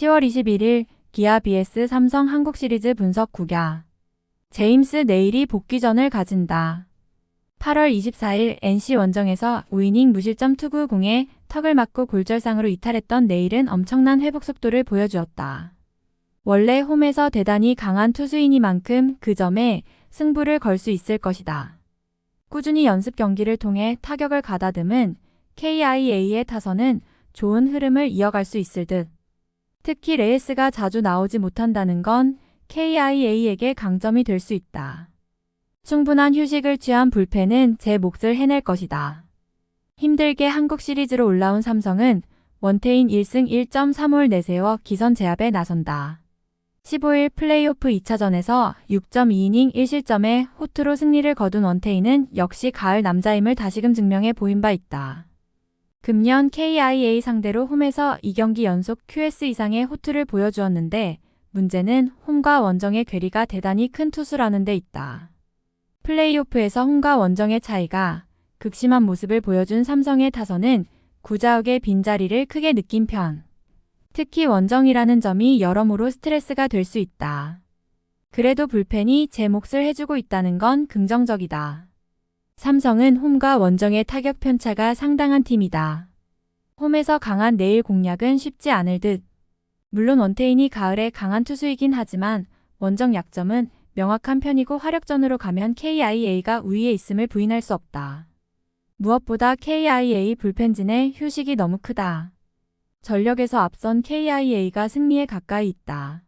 10월 21일 기아 BS 삼성 한국 시리즈 분석 국야. 제임스 내일이 복귀전을 가진다. 8월 24일 NC 원정에서 5이닝 무실점 투구 공에 턱을 맞고 골절상으로 이탈했던 내일은 엄청난 회복 속도를 보여주었다. 원래 홈에서 대단히 강한 투수이니만큼 그 점에 승부를 걸 수 있을 것이다. 꾸준히 연습 경기를 통해 타격을 가다듬은 KIA의 타선은 좋은 흐름을 이어갈 수 있을 듯. 특히 레이스가 자주 나오지 못한다는 건 KIA에게 강점이 될 수 있다. 충분한 휴식을 취한 불펜은 제 몫을 해낼 것이다. 힘들게 한국 시리즈로 올라온 삼성은 원태인 1승 1.3홀 내세워 기선 제압에 나선다. 15일 플레이오프 2차전에서 6.2이닝 1실점에 호투로 승리를 거둔 원태인은 역시 가을 남자임을 다시금 증명해 보인 바 있다. 금년 KIA 상대로 홈에서 2경기 연속 QS 이상의 호투를 보여주었는데 문제는 홈과 원정의 괴리가 대단히 큰 투수라는 데 있다. 플레이오프에서 홈과 원정의 차이가 극심한 모습을 보여준 삼성의 타선은 구자욱의 빈자리를 크게 느낀 편. 특히 원정이라는 점이 여러모로 스트레스가 될 수 있다. 그래도 불펜이 제 몫을 해주고 있다는 건 긍정적이다. 삼성은 홈과 원정의 타격 편차가 상당한 팀이다. 홈에서 강한 내일 공략은 쉽지 않을 듯. 물론 원태인이 가을에 강한 투수이긴 하지만 원정 약점은 명확한 편이고 화력전으로 가면 KIA가 우위에 있음을 부인할 수 없다. 무엇보다 KIA 불펜진의 휴식이 너무 크다. 전력에서 앞선 KIA가 승리에 가까이 있다.